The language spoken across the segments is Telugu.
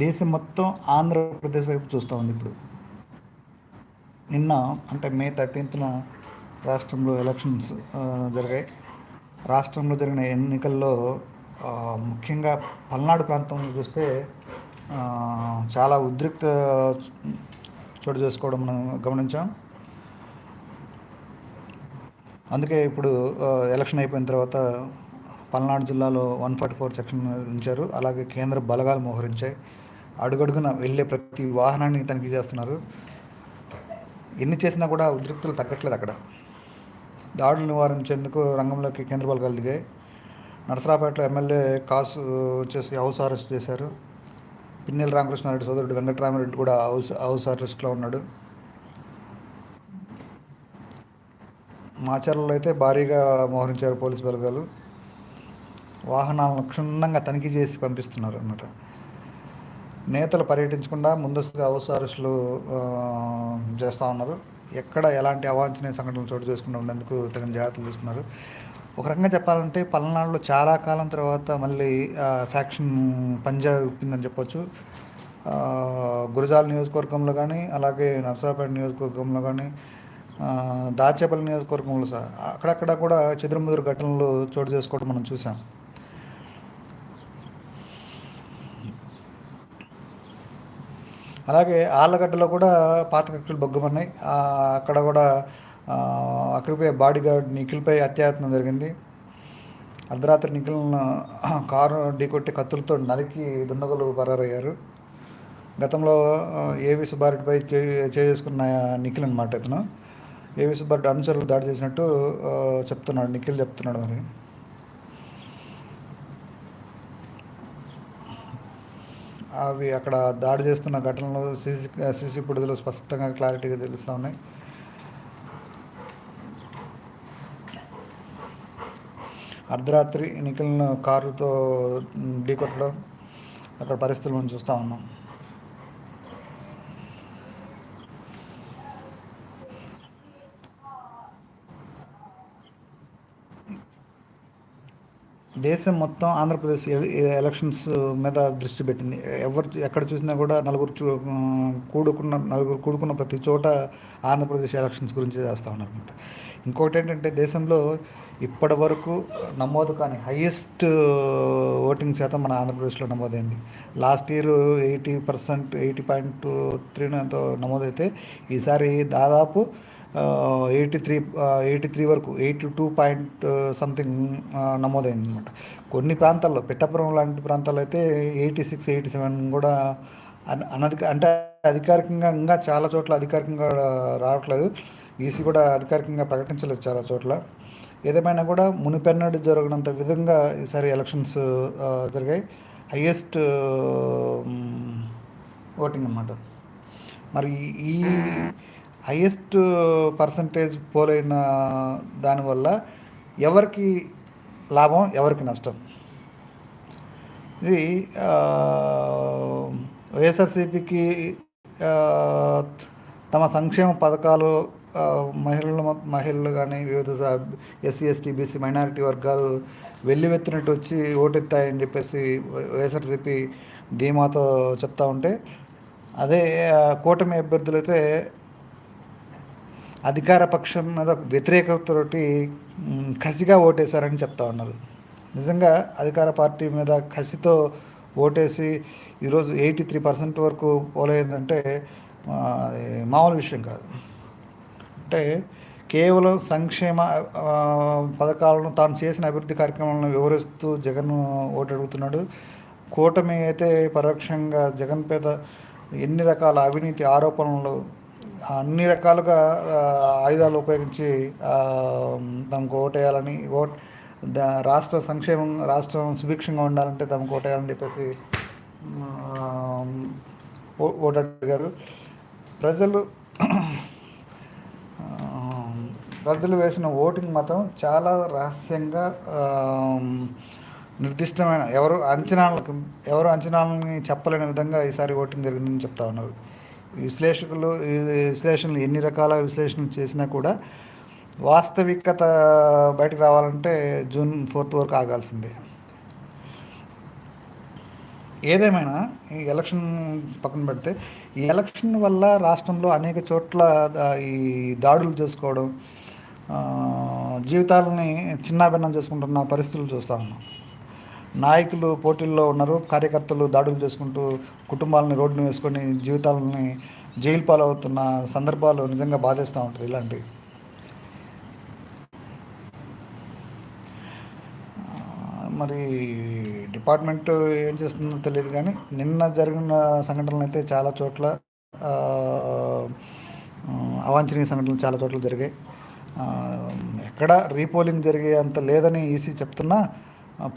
దేశం మొత్తం ఆంధ్రప్రదేశ్ వైపు చూస్తూ ఉంది ఇప్పుడు. నిన్న అంటే మే థర్టీన్త్న రాష్ట్రంలో ఎలక్షన్స్ జరిగాయి. రాష్ట్రంలో జరిగిన ఎన్నికల్లో ముఖ్యంగా పల్నాడు ప్రాంతంలో చూస్తే చాలా ఉద్రిక్త చోటు చేసుకోవడం మనం గమనించాం. అందుకే ఇప్పుడు ఎలక్షన్ అయిపోయిన తర్వాత పల్నాడు జిల్లాలో వన్ ఫార్టీ ఫోర్ సెక్షన్ ఉంచారు. అలాగే కేంద్ర బలగాలు మోహరించాయి. అడుగడుగున వెళ్ళే ప్రతి వాహనాన్ని తనిఖీ చేస్తున్నారు ఎన్ని చేసినా కూడా ఉద్రిక్తులు తగ్గట్లేదు అక్కడ. దాడులు నివారించేందుకు రంగంలోకి కేంద్ర బలగాలు దిగాయి. నరసరాపేటలో ఎమ్మెల్యే కాసు వచ్చేసి హౌస్ అరెస్ట్ చేశారు. పిన్నెల రామకృష్ణారెడ్డి సోదరుడు వెంకటరామరెడ్డి కూడా హౌస్ హౌస్ అరెస్ట్లో ఉన్నాడు. మాచర్లలో అయితే భారీగా మోహరించారు పోలీసు బలగాలు. వాహనాలను క్షుణ్ణంగా తనిఖీ చేసి పంపిస్తున్నారు అన్నమాట. నేతలు పర్యటించకుండా ముందస్తుగా హౌస్ అరెస్టులు చేస్తూ ఉన్నారు. ఎక్కడ ఎలాంటి అవాంఛనీయ సంఘటనలు చోటు చేసుకుండా ఉండేందుకు తగిన జాగ్రత్తలు తీసుకున్నారు. ఒక రకంగా చెప్పాలంటే పల్నాడులో చాలా కాలం తర్వాత మళ్ళీ ఫ్యాక్షన్ పంజాబ్ ఇప్పిందని చెప్పొచ్చు. గురజాల నియోజకవర్గంలో కానీ అలాగే నర్సరాపేట నియోజకవర్గంలో కానీ దాచేపల్లి నియోజకవర్గంలో సార్ అక్కడక్కడ కూడా చెదురుముదురు ఘటనలు చోటు చేసుకోవడం మనం చూసాం అలాగే ఆళ్ళగడ్డలో కూడా పాత కక్షలు బొగ్గమన్నాయి. అక్కడ కూడా అక్కడిపై బాడీ గార్డ్ నిఖిల్పై అత్యాయత్నం జరిగింది. అర్ధరాత్రి నిఖిల్ను కారు ఢీకొట్టి కత్తులతో నరికి దుండగులు పరారయ్యారు. గతంలో ఏవి సుబ్బారెడ్డిపై చేసుకున్న నిఖిల్ అనమాట ఇతను. ఏవి సుబ్బారెడ్డి అనుచరులు దాడి చేసినట్టు చెప్తున్నాడు నిఖిల్ చెప్తున్నాడు మరి. అవి అక్కడ దాడి చేస్తున్న ఘటనలు సీసీ సీసీ ఫుటేజ్లో స్పష్టంగా క్లారిటీగా తెలుస్తూ ఉన్నాయి. అర్ధరాత్రి ఎన్నికలను కారుతో ఢీకొట్టడం అక్కడ పరిస్థితులు మనం చూస్తూ ఉన్నాం. దేశం మొత్తం ఆంధ్రప్రదేశ్ ఎలక్షన్స్ మీద దృష్టి పెట్టింది. ఎవరు ఎక్కడ చూసినా కూడా నలుగురు కూడుకున్న నలుగురు కూడుకున్న ప్రతి చోట ఆంధ్రప్రదేశ్ ఎలక్షన్స్ గురించి చేస్తూ ఉన్నారనమాట ఇంకోటి ఏంటంటే దేశంలో ఇప్పటి వరకు నమోదు కానీ హయ్యెస్ట్ ఓటింగ్ శాతం మన ఆంధ్రప్రదేశ్లో నమోదైంది. Last year eighty percent eighty point three ఎంతో నమోదైతే ఈసారి దాదాపు ఎయిటీ త్రీ ఎయిటీ త్రీ వరకు ఎయిటీ టూ పాయింట్ సంథింగ్ నమోదైంది అనమాట కొన్ని ప్రాంతాల్లో పిట్టపురం లాంటి ప్రాంతాల్లో అయితే ఎయిటీ సిక్స్ ఎయిటీ సెవెన్ కూడా అనధిక అంటే అధికారికంగా ఇంకా చాలా చోట్ల అధికారికంగా రావట్లేదు. ఈసీ కూడా అధికారికంగా ప్రకటించలేదు చాలా చోట్ల. ఏదేమైనా కూడా మునిపెన్నడు జరగనంత విధంగా ఈసారి ఎలక్షన్స్ జరిగాయి. హయ్యెస్ట్ ఓటింగ్ అన్నమాట. మరి ఈ హయ్యెస్ట్ పర్సంటేజ్ పోలైన దానివల్ల ఎవరికి లాభం ఎవరికి నష్టం? ఇది వైఎస్ఆర్సీపీకి తమ సంక్షేమ పథకాలు మహిళలు మహిళలు కానీ వివిధ ఎస్సీ ఎస్టీ బీసీ మైనారిటీ వర్గాలు వెల్లివెత్తినట్టు వచ్చి ఓటెత్తాయని చెప్పేసి వైఎస్ఆర్సీపీ ధీమాతో చెప్తా ఉంటే అదే కూటమి అభ్యర్థులు అయితే అధికార పక్షం మీద వ్యతిరేకతతోటి కసిగా ఓటేశారని చెప్తా ఉన్నారు. నిజంగా అధికార పార్టీ మీద కసితో ఓటేసి ఈరోజు ఎయిటీ త్రీ పర్సెంట్ వరకు పోలేదంటే మామూలు విషయం కాదు. అంటే కేవలం సంక్షేమ పథకాలను తాను చేసిన అభివృద్ధి కార్యక్రమాలను వివరిస్తూ జగన్ ఓటు అడుగుతున్నాడు. కూటమి అయితే పరోక్షంగా జగన్ పేద ఎన్ని రకాల అవినీతి ఆరోపణలు అన్ని రకాలుగా ఆయుధాలు ఉపయోగించి తమకు ఓటేయాలని ఓట్ రాష్ట్ర సంక్షేమం రాష్ట్రం సుభిక్షంగా ఉండాలంటే తమకు ఓటేయాలని చెప్పేసి ఓటు అడిగారు. ప్రజలు ప్రజలు వేసిన ఓటింగ్ మాత్రం చాలా రహస్యంగా నిర్దిష్టమైన ఎవరు అంచనాలకు ఎవరు అంచనాలని చెప్పలేని విధంగా ఈసారి ఓటింగ్ జరిగిందని చెప్తా ఉన్నారు. విశ్లేషకులు విశ్లేషణలు ఎన్ని రకాల విశ్లేషణలు చేసినా కూడా వాస్తవికత బయటకు రావాలంటే జూన్ ఫోర్త్ వరకు ఆగాల్సిందే. ఏదేమైనా ఈ ఎలక్షన్ పక్కన పెడితే ఈ ఎలక్షన్ వల్ల రాష్ట్రంలో అనేక చోట్ల ఈ దాడులు చేసుకోవడం జీవితాలని చిన్నాభిన్నం చేసుకుంటున్న పరిస్థితులు చూస్తూ ఉన్నాం. నాయకులు పోటీల్లో ఉన్నారు కార్యకర్తలు దాడులు చేసుకుంటూ కుటుంబాలని రోడ్డును వేసుకొని జీవితాలని జైలు పాలవుతున్న సందర్భాలు నిజంగా బాధేస్తూ ఉంటుంది ఇలాంటివి మరి డిపార్ట్మెంట్ ఏం చేస్తుందో తెలియదు కానీ నిన్న జరిగిన సంఘటనలు అయితే చాలా చోట్ల అవాంఛనీయ సంఘటనలు చాలా చోట్ల జరిగాయి. ఎక్కడ రీపోలింగ్ జరిగే అంత లేదని ఈసీ చెప్తున్నా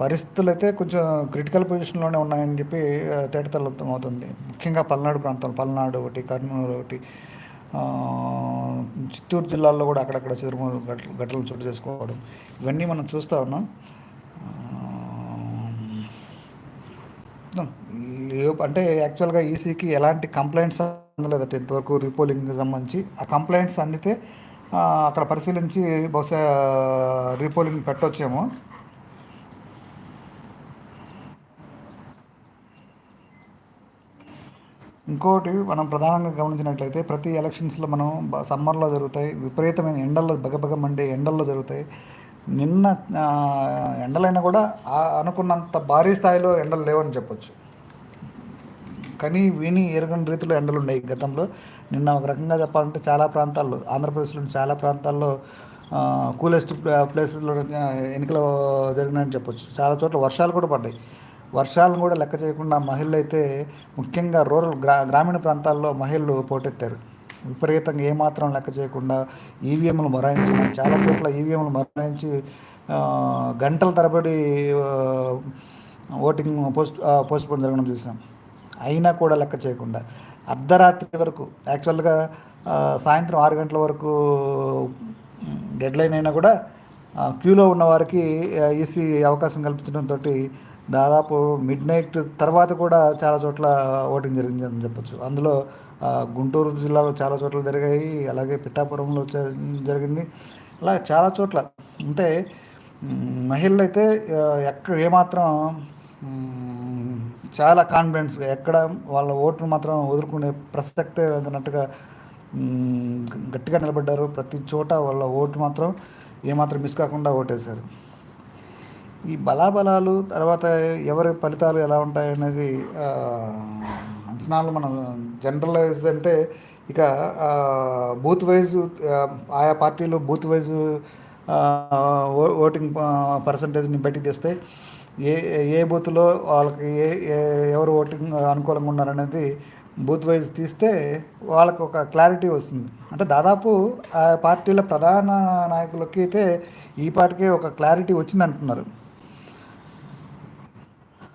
పరిస్థితులు అయితే కొంచెం క్రిటికల్ పొజిషన్లోనే ఉన్నాయని చెప్పి తేటతలం అవుతుంది ముఖ్యంగా పల్నాడు ప్రాంతం పల్నాడు ఒకటి కర్నూలు ఒకటి చిత్తూరు జిల్లాల్లో కూడా అక్కడక్కడ చెరువు గట్టలు చోటు చేసుకోవడం. ఇవన్నీ మనం చూస్తూ ఉన్నాం. అంటే యాక్చువల్గా ఈసీకి ఎలాంటి కంప్లైంట్స్ అందలేదట. ఇంతవరకు రీపోలింగ్కి సంబంధించి ఆ కంప్లైంట్స్ అందితే అక్కడ పరిశీలించి బహుశా రీపోలింగ్ పెట్టొచ్చేమో. ఇంకోటి మనం ప్రధానంగా గమనించినట్లయితే ప్రతి ఎలక్షన్స్లో మనం సమ్మర్లో జరుగుతాయి విపరీతమైన ఎండల్లో బగబగ మండే ఎండల్లో జరుగుతాయి. నిన్న ఎండలైనా కూడా అనుకున్నంత భారీ స్థాయిలో ఎండలు లేవని చెప్పొచ్చు. కానీ విని ఎరగని రీతిలో ఎండలు ఉన్నాయి గతంలో. నిన్న ఒక రకంగా చెప్పాలంటే చాలా ప్రాంతాల్లో ఆంధ్రప్రదేశ్లోని చాలా ప్రాంతాల్లో కూలెస్ట్ ప్లేసెస్లో ఎన్నికలు జరిగినాయని చెప్పొచ్చు. చాలా చోట్ల వర్షాలు కూడా పడ్డాయి. వర్షాలను కూడా లెక్క చేయకుండా మహిళలు అయితే ముఖ్యంగా రూరల్ గ్రా గ్రామీణ ప్రాంతాల్లో మహిళలు పోటెత్తారు. విపరీతంగా ఏమాత్రం లెక్క చేయకుండా ఈవీఎంలు మొరాయించిన చాలా చోట్ల ఈవీఎంలు మొరాయించి గంటల తరబడి ఓటింగ్ పోస్ట్ పోస్ట్ పోన్ జరగడం చూసాం. అయినా కూడా లెక్క చేయకుండా. అర్ధరాత్రి వరకు యాక్చువల్గా సాయంత్రం ఆరు గంటల వరకు డెడ్లైన్ అయినా కూడా క్యూలో ఉన్న వారికి ఈసీ అవకాశం కల్పించడంతో దాదాపు మిడ్ నైట్ తర్వాత కూడా చాలా చోట్ల ఓటింగ్ జరిగింది అని చెప్పొచ్చు. అందులో గుంటూరు జిల్లాలో చాలా చోట్ల జరిగాయి. అలాగే పిఠాపురంలో జరిగింది. అలా చాలా చోట్ల. అంటే మహిళలు అయితే ఎక్కడ ఏమాత్రం చాలా కాన్ఫిడెన్స్గా ఎక్కడ వాళ్ళ ఓటును మాత్రం వదులుకునే ప్రసక్తే అన్నట్టుగా గట్టిగా నిలబడ్డారు. ప్రతి చోట వాళ్ళ ఓటు మాత్రం ఏమాత్రం మిస్ కాకుండా ఓటేశారు. ఈ బలాబలాలు తర్వాత ఎవరి ఫలితాలు ఎలా ఉంటాయి అనేది అంచనాలు మనం జనరలైజ్ అంటే ఇక బూత్ వైజ్ ఆయా పార్టీలు బూత్ వైజ్ ఓటింగ్ పర్సంటేజ్ని బయటికి తీస్తే ఏ ఏ బూత్లో వాళ్ళకి ఏ ఎవరు ఓటింగ్ అనుకూలంగా ఉన్నారనేది బూత్ వైజ్ తీస్తే వాళ్ళకు ఒక క్లారిటీ వస్తుంది. అంటే దాదాపు ఆ పార్టీల ప్రధాన నాయకులకి అయితే ఈ పాటికే ఒక క్లారిటీ వచ్చింది అంటున్నారు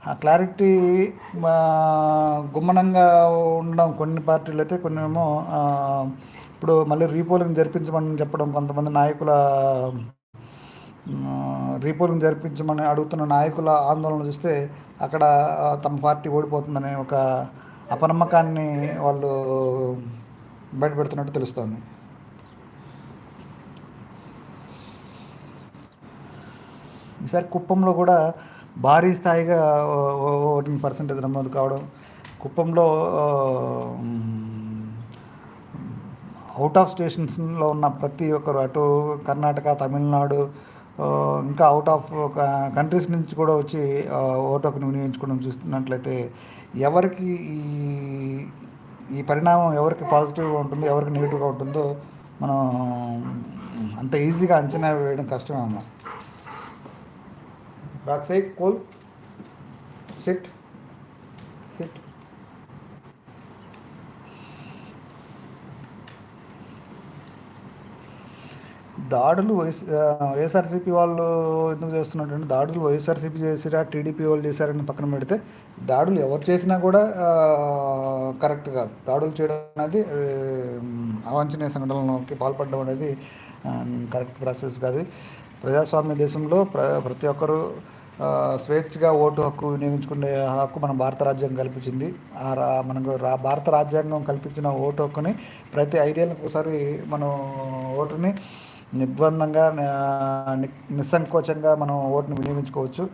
ఆ క్లారిటీ గుమ్మనంగా ఉండడం కొన్ని పార్టీలు అయితే కొన్ని ఏమో ఇప్పుడు మళ్ళీ రీపోలింగ్ జరిపించమని చెప్పడం కొంతమంది నాయకుల రీపోలింగ్ జరిపించమని అడుగుతున్న నాయకుల ఆందోళన చూస్తే అక్కడ తమ పార్టీ ఓడిపోతుందనే ఒక అపనమ్మకాన్ని వాళ్ళు బయటపెడుతున్నట్టు తెలుస్తోంది. ఈసారి కుప్పంలో కూడా భారీ స్థాయిగా ఓటింగ్ పర్సంటేజ్ నమోదు కావడం కుప్పంలో అవుట్ ఆఫ్ స్టేషన్స్లో ఉన్న ప్రతి ఒక్కరు అటు కర్ణాటక తమిళనాడు ఇంకా అవుట్ ఆఫ్ కంట్రీస్ నుంచి కూడా వచ్చి ఓటు హక్కును వినియోగించుకోవడం చూస్తున్నట్లయితే ఎవరికి ఈ ఈ పరిణామం ఎవరికి పాజిటివ్గా ఉంటుందో ఎవరికి నెగిటివ్గా ఉంటుందో మనం అంత ఈజీగా అంచనా వేయడం కష్టమే అమ్మా. బ్రాక్సై కోల్ సిట్ సిట్ దాడులు వైఎస్ వైఎస్ఆర్సీపీ వాళ్ళు ఎందుకు చేస్తున్నట్టు దాడులు వైఎస్ఆర్సీపీ చేసిరా టీడీపీ వాళ్ళు చేశారని పక్కన పెడితే దాడులు ఎవరు చేసినా కూడా కరెక్ట్ కాదు. దాడులు చేయడం అనేది అవాంఛనీయ సంఘటనలకి పాల్పడడం అనేది కరెక్ట్ ప్రాసెస్ కాదు. ప్రజాస్వామ్య దేశంలో ప్ర ప్రతి ఒక్కరూ స్వేచ్ఛగా ఓటు హక్కు వినియోగించుకునే హక్కు మన భారత రాజ్యాంగం కల్పించింది. ఆ మనకు రా భారత రాజ్యాంగం కల్పించిన ఓటు హక్కుని ప్రతి ఐదేళ్ళకి ఒకసారి మనం ఓటుని నిర్బంధంగా నిస్సంకోచంగా మనం ఓటుని వినియోగించుకోవచ్చు.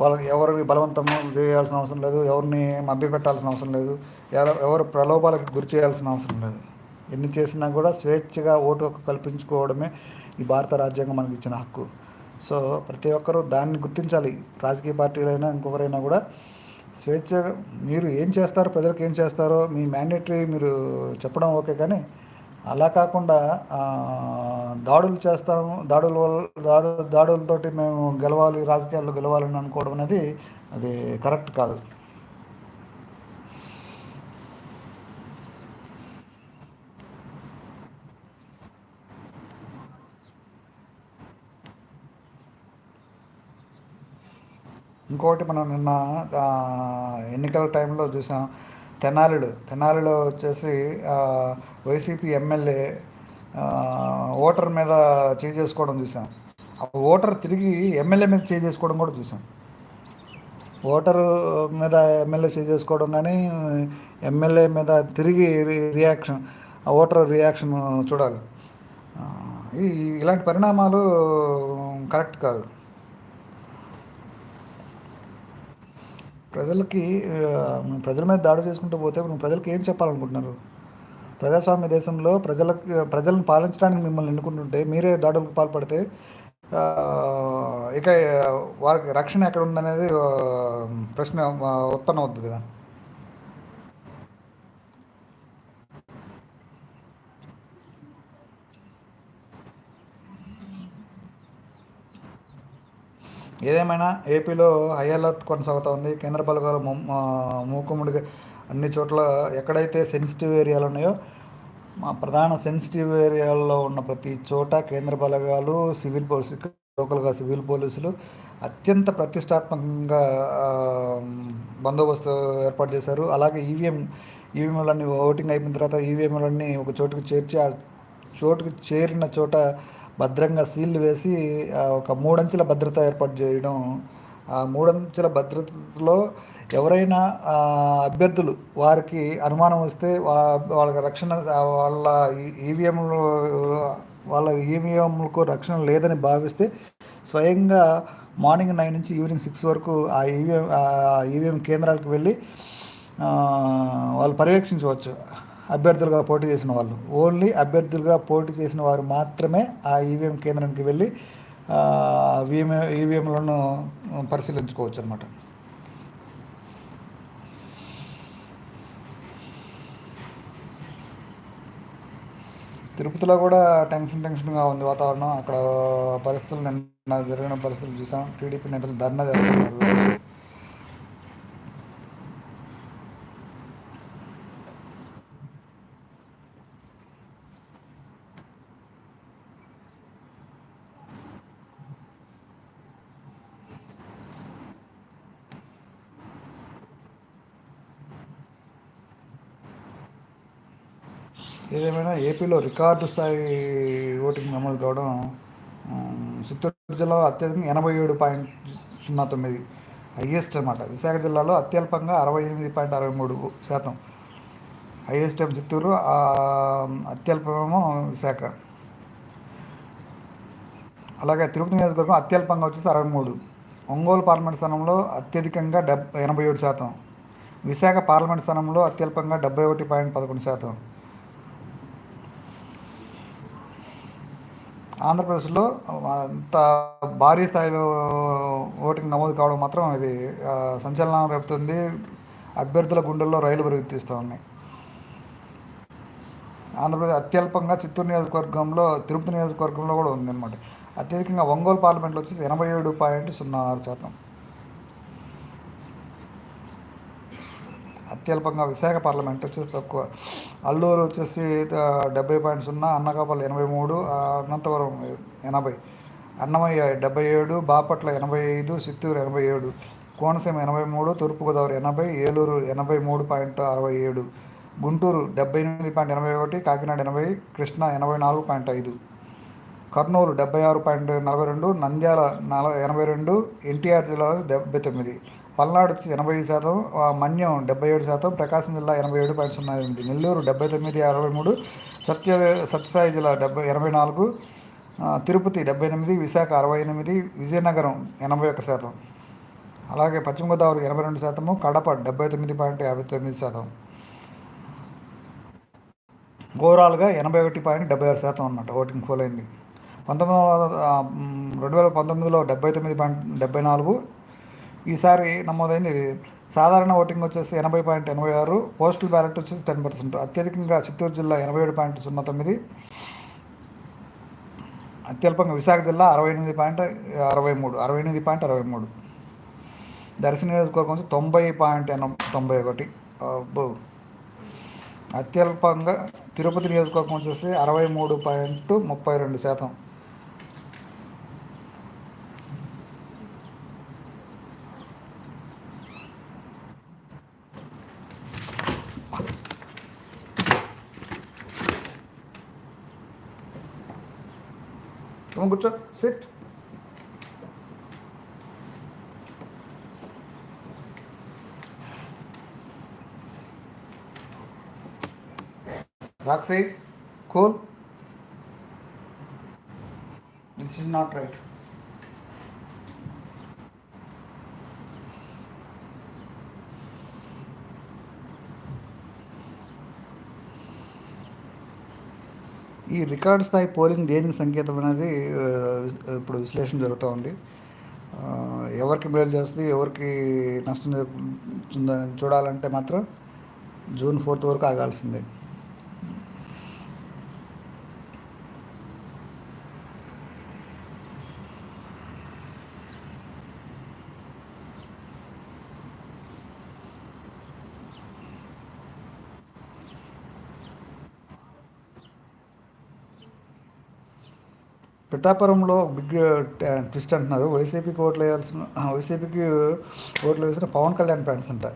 వాళ్ళకి ఎవరిని బలవంతం చేయాల్సిన అవసరం లేదు ఎవరిని మభ్యపెట్టాల్సిన అవసరం లేదు ఎవరు ప్రలోభాలకు గురి చేయాల్సిన అవసరం లేదు. ఎన్ని చేసినా కూడా స్వేచ్ఛగా ఓటు హక్కు కల్పించుకోవడమే ఈ భారత రాజ్యాంగం మనకి ఇచ్చిన హక్కు. సో ప్రతి ఒక్కరూ దాన్ని గుర్తించాలి. రాజకీయ పార్టీలైనా ఇంకొకరైనా కూడా స్వేచ్ఛ మీరు ఏం చేస్తారో ప్రజలకు ఏం చేస్తారో మీ మ్యాండేటరీ మీరు చెప్పడం ఓకే కానీ అలా కాకుండా దాడులు చేస్తాము దాడుల వల్ల దాడు దాడులతోటి మేము గెలవాలి రాజకీయాల్లో గెలవాలని అనుకోవడం అనేది అది కరెక్ట్ కాదు. ఇంకోటి మనం నిన్న ఎన్నికల టైంలో చూసాం తెనాలిలో. తెనాలిలో వచ్చేసి వైసీపీ ఎమ్మెల్యే ఓటర్ మీద చేసుకోవడం చూసాం. ఆ ఓటర్ తిరిగి ఎమ్మెల్యే మీద చేసుకోవడం కూడా చూసాం. ఓటరు మీద ఎమ్మెల్యే చేసుకోవడం కానీ ఎమ్మెల్యే మీద తిరిగి రియాక్షన్ ఆ ఓటర్ రియాక్షన్ చూడాలి. ఈ ఇలాంటి పరిణామాలు కరెక్ట్ కాదు. ప్రజలకి ప్రజల మీద దాడి చేసుకుంటూ పోతే ప్రజలకు ఏం చెప్పాలనుకుంటున్నారు? ప్రజాస్వామ్య దేశంలో ప్రజలకు ప్రజలను పాలించడానికి మిమ్మల్ని ఎన్నుకుంటుంటే మీరే దాడులకు పాల్పడితే ఇక వారికి రక్షణ ఎక్కడ ఉందనేది ప్రశ్న ఉత్పన్నం అవుతుంది కదా. ఏదేమైనా ఏపీలో హై అలర్ట్ కొనసాగుతూ ఉంది కేంద్ర బలగాలు మూకుముడిగా అన్ని చోట్ల ఎక్కడైతే సెన్సిటివ్ ఏరియాలు ఉన్నాయో మా ప్రధాన సెన్సిటివ్ ఏరియాల్లో ఉన్న ప్రతి చోట కేంద్ర బలగాలు సివిల్ పోలీసు లోకల్గా సివిల్ పోలీసులు అత్యంత ప్రతిష్టాత్మకంగా బందోబస్తు ఏర్పాటు చేశారు. అలాగే ఈవీఎం ఈవీఎంలన్నీ ఓటింగ్ అయిపోయిన తర్వాత ఈవీఎంలన్నీ ఒక చోటుకు చేర్చి ఆ చోటుకు చేరిన చోట భద్రంగా సీల్లు వేసి ఒక మూడంచెల భద్రత ఏర్పాటు చేయడం ఆ మూడంచెల భద్రతలో ఎవరైనా అభ్యర్థులు వారికి అనుమానం వస్తే వాళ్ళకి రక్షణ వాళ్ళ ఈవీఎంలు వాళ్ళ ఈవీఎంలకు రక్షణ లేదని భావిస్తే స్వయంగా మార్నింగ్ నైన్ నుంచి ఈవినింగ్ సిక్స్ వరకు ఆ ఈవీఎం ఈవీఎం కేంద్రాలకు వెళ్ళి వాళ్ళు పర్యవేక్షించవచ్చు. అభ్యర్థులుగా పోటీ చేసిన వాళ్ళు. ఓన్లీ అభ్యర్థులుగా పోటీ చేసిన వారు మాత్రమే ఆ ఈవీఎం కేంద్రానికి వెళ్ళి ఈవీఎం ఈవీఎంలను పరిశీలించుకోవచ్చు అనమాట తిరుపతిలో కూడా టెన్షన్ టెన్షన్గా ఉంది వాతావరణం. అక్కడ పరిస్థితులు నిన్న జరిగిన పరిస్థితులు చూసాం. టీడీపీ నేతలు ధర్నా చేస్తున్నారు ఏదేమైనా ఏపీలో రికార్డు స్థాయి ఓటింగ్ నమోదు కావడం చిత్తూరు జిల్లాలో అత్యధికంగా ఎనభై ఏడు పాయింట్ సున్నా తొమ్మిది హయ్యెస్ట్ అనమాట విశాఖ జిల్లాలో అత్యల్పంగా అరవై ఎనిమిది పాయింట్ అరవై మూడు శాతం. హయ్యెస్ట్ ఏమో చిత్తూరు అత్యల్పమేమో విశాఖ. అలాగే తిరుపతి నియోజకవర్గం అత్యల్పంగా వచ్చేసి అరవై మూడు. ఒంగోలు పార్లమెంట్ స్థానంలో అత్యధికంగా డెబ్ ఎనభై ఏడు శాతం. విశాఖ పార్లమెంట్ స్థానంలో అత్యల్పంగా డెబ్బై ఒకటి పాయింట్ పదకొండు శాతం. ఆంధ్రప్రదేశ్లో అంత భారీ స్థాయిలో ఓటింగ్ నమోదు కావడం మాత్రం ఇది సంచలనం రేపుతుంది. అభ్యర్థుల గుండెల్లో రైలు పరిగెత్తిస్తూ ఉన్నాయి ఆంధ్రప్రదేశ్ అత్యల్పంగా చిత్తూరు నియోజకవర్గంలో తిరుపతి నియోజకవర్గంలో కూడా ఉందన్నమాట. అత్యధికంగా ఒంగోలు పార్లమెంట్లో వచ్చేసి ఎనభై ఏడు పాయింట్ సున్నా ఆరు శాతం. అత్యల్పంగా విశాఖ పార్లమెంట్ వచ్చేసి తక్కువ. అల్లూరు వచ్చేసి డెబ్బై పాయింట్ సున్నా అన్నకాపల్లి ఎనభై మూడు అనంతపురం ఎనభై అన్నమయ్య డెబ్బై ఏడు బాపట్ల ఎనభై ఐదు చిత్తూరు ఎనభై ఏడు కోనసీమ ఎనభై మూడు తూర్పుగోదావరి ఎనభై ఏలూరు ఎనభై మూడు పాయింట్ అరవై ఏడు గుంటూరు డెబ్బై ఎనిమిది పాయింట్ ఎనభై ఒకటి కాకినాడ ఎనభై కృష్ణ ఎనభై నాలుగు పాయింట్ ఐదు కర్నూలు డెబ్బై ఆరు పాయింట్ నలభై రెండు నంద్యాల నలభై ఎనభై రెండు ఎన్టీఆర్ జిల్లాలో డెబ్బై తొమ్మిది పల్నాడు ఎనభై శాతం మన్యం డెబ్బై ఏడు శాతం ప్రకాశం జిల్లా ఎనభై ఏడు పాయింట్ సున్నా ఎనిమిది నెల్లూరు డెబ్బై తొమ్మిది అరవై మూడు సత్య సత్యసాయి జిల్లా డెబ్బై ఎనభై నాలుగు తిరుపతి డెబ్బై ఎనిమిది విశాఖ అరవై ఎనిమిది విజయనగరం ఎనభై ఒక్క శాతం. అలాగే పశ్చిమ గోదావరి ఎనభై రెండు శాతము కడప డెబ్బై తొమ్మిది పాయింట్ యాభై తొమ్మిది శాతం. ఓవరాల్గా ఎనభై ఒకటి పాయింట్ డెబ్బై ఆరు శాతం అన్నమాట ఓటింగ్ ఫోల్ అయింది పంతొమ్మిది రెండు వేల పంతొమ్మిదిలో డెబ్బై తొమ్మిది పాయింట్ డెబ్బై నాలుగు ఈసారి నమోదైంది సాధారణ ఓటింగ్ వచ్చేసి ఎనభై పాయింట్ ఎనభై ఆరు పోస్టల్ బ్యాలెట్ వచ్చేసి టెన్ పర్సెంట్. అత్యధికంగా చిత్తూరు జిల్లా ఎనభై ఏడు పాయింట్ సున్నా తొమ్మిది. అత్యల్పంగా విశాఖ జిల్లా అరవై ఎనిమిది పాయింట్ అరవై మూడు అరవై ఎనిమిది పాయింట్ అరవై మూడు. దర్శన నియోజకవర్గం వచ్చి తొంభై పాయింట్ ఎన తొంభై ఒకటి. అత్యల్పంగా తిరుపతి నియోజకవర్గం వచ్చేసి అరవై మూడు పాయింట్ ముప్పై రెండు శాతం. सोचा सिट राक्षी खोल. दिस इज़ नॉट राइट ఈ రికార్డ్ స్థాయి పోలింగ్ దేనికి సంకేతం అనేది ఇప్పుడు విశ్లేషణ జరుగుతూ ఉంది. ఎవరికి మేలు చేస్తుంది ఎవరికి నష్టం జరుగుతుందని చూడాలంటే మాత్రం జూన్ ఫోర్త్ వరకు ఆగాల్సిందే. పిఠాపురంలో బిగ్ ట్విస్ట్ అంటున్నారు. వైసీపీకి ఓట్లు వేయాల్సిన వైసీపీకి ఓట్లు వేసిన పవన్ కళ్యాణ్ ఫ్యాన్స్ అంట.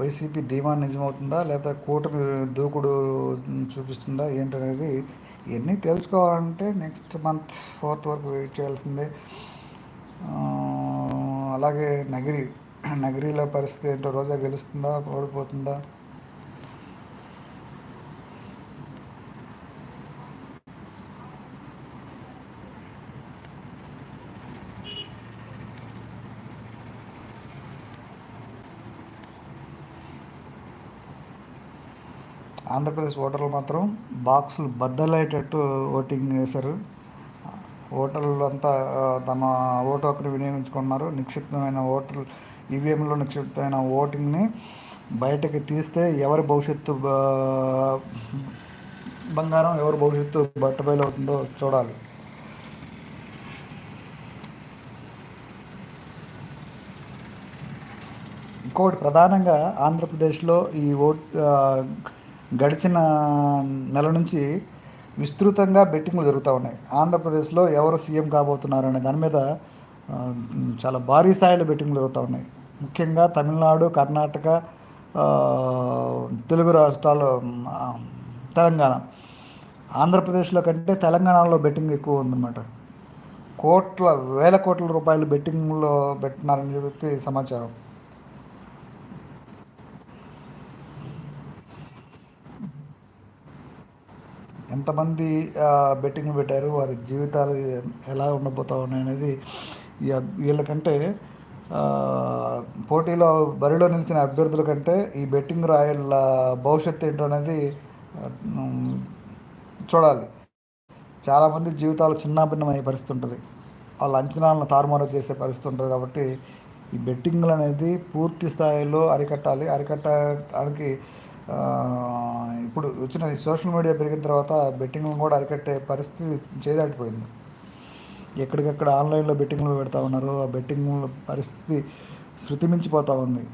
వైసీపీ ధీమా నిజమవుతుందా? లేకపోతే కూటమి దూకుడు చూపిస్తుందా? ఏంటనేది ఇవన్నీ తెలుసుకోవాలంటే నెక్స్ట్ మంత్ ఫోర్త్ వరకు వెయిట్ చేయాల్సిందే. అలాగే నగిరి నగిరిలో పరిస్థితి ఏంటో రోజా గెలుస్తుందా ఓడిపోతుందా? ఆంధ్రప్రదేశ్ ఓటర్లు మాత్రం బాక్సులు బద్దలయ్యేటట్టు ఓటింగ్ వేశారు. ఓటర్లు అంతా తమ ఓటు హక్కును వినియోగించుకున్నారు. నిక్షిప్తమైన ఓటర్ ఈవీఎంలో నిక్షిప్తమైన ఓటింగ్ని బయటకు తీస్తే ఎవరి భవిష్యత్తు బంగారం ఎవరి భవిష్యత్తు బట్టబయలవుతుందో చూడాలి. ఇంకోటి ప్రధానంగా ఆంధ్రప్రదేశ్లో ఈ ఓట్ గడిచిన నెల నుంచి విస్తృతంగా బెట్టింగ్లు జరుగుతూ ఉన్నాయి. ఆంధ్రప్రదేశ్లో ఎవరు సీఎం కాబోతున్నారు అనే దాని మీద చాలా భారీ స్థాయిలో బెట్టింగ్లు జరుగుతూ ఉన్నాయి. ముఖ్యంగా తమిళనాడు కర్ణాటక తెలుగు రాష్ట్రాలు తెలంగాణ. ఆంధ్రప్రదేశ్లో కంటే తెలంగాణలో బెట్టింగ్ ఎక్కువ ఉందన్నమాట. కోట్ల వేల కోట్ల రూపాయలు బెట్టింగ్లో పెట్టినారని చెప్పి సమాచారం. ఎంతమంది బెట్టింగ్ పెట్టారు వారి జీవితాలు ఎలా ఉండబోతా ఉన్నాయి అనేది వీళ్ళకంటే పోటీలో బరిలో నిలిచిన అభ్యర్థుల కంటే ఈ బెట్టింగ్ రాయల భవిష్యత్తు ఏంటో అనేది చూడాలి. చాలామంది జీవితాలు చిన్నాభిన్నమయ్యే పరిస్థితి ఉంటుంది వాళ్ళ అంచనాలను తారుమారు చేసే పరిస్థితి ఉంటుంది కాబట్టి ఈ బెట్టింగ్లు అనేది పూర్తి స్థాయిలో అరికట్టాలి. అరికట్టడానికి ఇప్పుడు వచ్చిన సోషల్ మీడియా పెరిగిన తర్వాత బెట్టింగ్లను కూడా అరికట్టే పరిస్థితి చేదాటిపోయింది ఎక్కడికక్కడ ఆన్లైన్లో బెట్టింగ్లు పెడతా ఉన్నారు. ఆ బెట్టింగ్ పరిస్థితి శృతిమించిపోతూ ఉంది.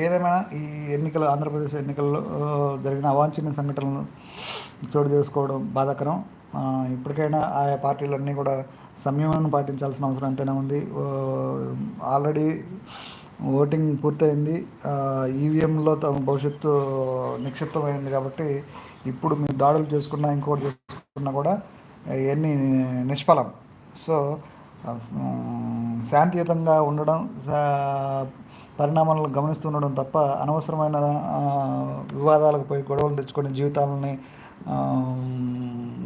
ఏదేమైనా ఈ ఎన్నికలు ఆంధ్రప్రదేశ్ ఎన్నికల్లో జరిగిన అవాంఛనీయ సంఘటనలు చోటు చేసుకోవడం బాధాకరం. ఇప్పటికైనా ఆయా పార్టీలన్నీ కూడా సంయమనం పాటించాల్సిన అవసరం ఎంతైనా ఉంది. ఆల్రెడీ ఓటింగ్ పూర్తయింది. ఈవీఎంలో తమ భవిష్యత్తు నిక్షిప్తమైంది కాబట్టి ఇప్పుడు మీరు దాడులు చేసుకున్నా ఇంకోటి చేసుకున్నా కూడా ఇవన్నీ నిష్ఫలం. సో శాంతియుతంగా ఉండడం సా- పరిణామాలను గమనిస్తుండడం తప్ప అనవసరమైన వివాదాలకు పోయి గొడవలు తెచ్చుకొని జీవితాలని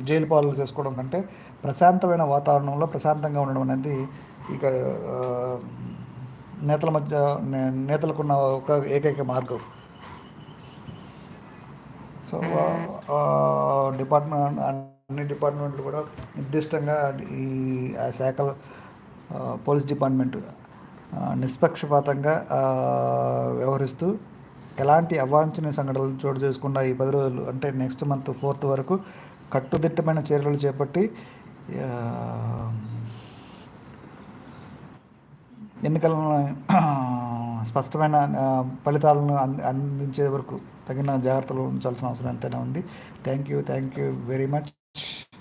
జైలు పాలు చేసుకోవడం కంటే ప్రశాంతమైన వాతావరణంలో ప్రశాంతంగా ఉండడం అనేది ఇక నేతల మధ్య నేతలకున్న ఒక ఏకైక మార్గం. సో డిపార్ట్మెంట్ అన్ని డిపార్ట్మెంట్లు కూడా నిర్దిష్టంగా ఈ ఆ శాఖల పోలీస్ డిపార్ట్మెంట్ నిష్పక్షపాతంగా వ్యవహరిస్తూ ఎలాంటి అవాంఛనీయ సంఘటనలు చోటు చేసుకుండా ఈ పది రోజులు అంటే నెక్స్ట్ మంత్ ఫోర్త్ వరకు కట్టుదిట్టమైన చర్యలు చేపట్టి ఎన్నికలను స్పష్టమైన ఫలితాలను అంది అందించే వరకు తగిన జాగ్రత్తలు ఉంచాల్సిన అవసరం ఎంతైనా ఉంది. Thank you thank you very much much.